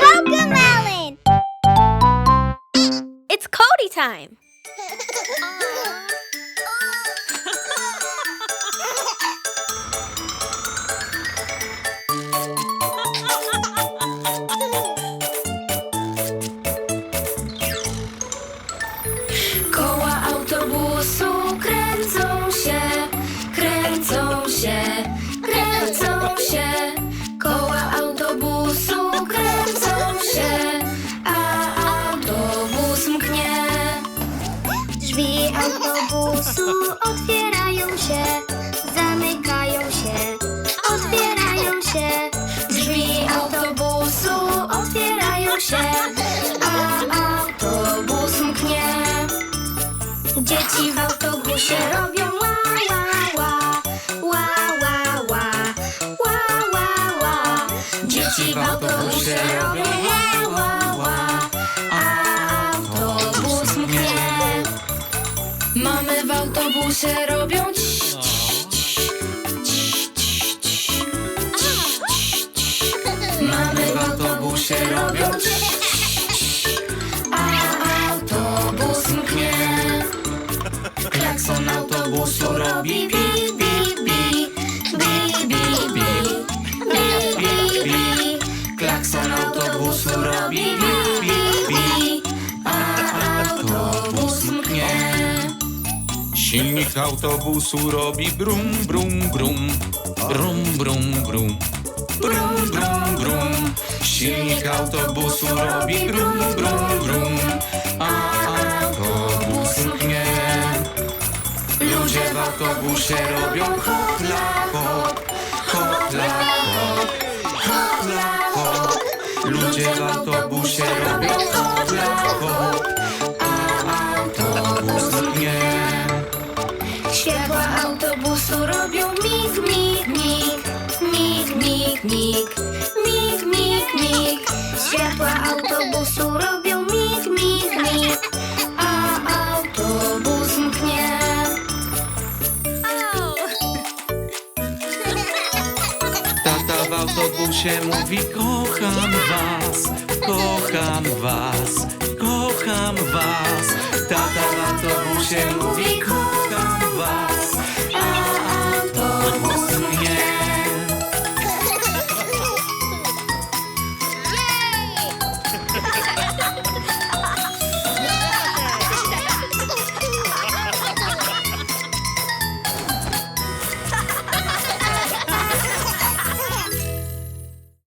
Cocomelon! It's Cody time. Dzieci w autobusie robią ła, ła, ła, ła, ła, ła, ła, ła, ła. Dzieci w autobusie robią ła, ła, ła, autobus mknie. Mamy w autobusie robią ci. Mamy w autobusie robią ci, Autobusu robi bi, bi, bi, autobus mknie. Silnik autobusu robi brum, brum, brum. Brum, brum, brum. Brum, brum, brum. Silnik autobusu robi brum, brum, brum. A autobus mknie. Ludzie w autobusie robią hopla, hop, Ludzie w autobusie robią oblawo A autobus mgnie Światła autobusu robią mig, mig, mig Mig, mig, mig. Mig, mig, mig. Światła autobusu robią autobusie mówi kocham was, kocham was, kocham was. Tata w autobusie mówi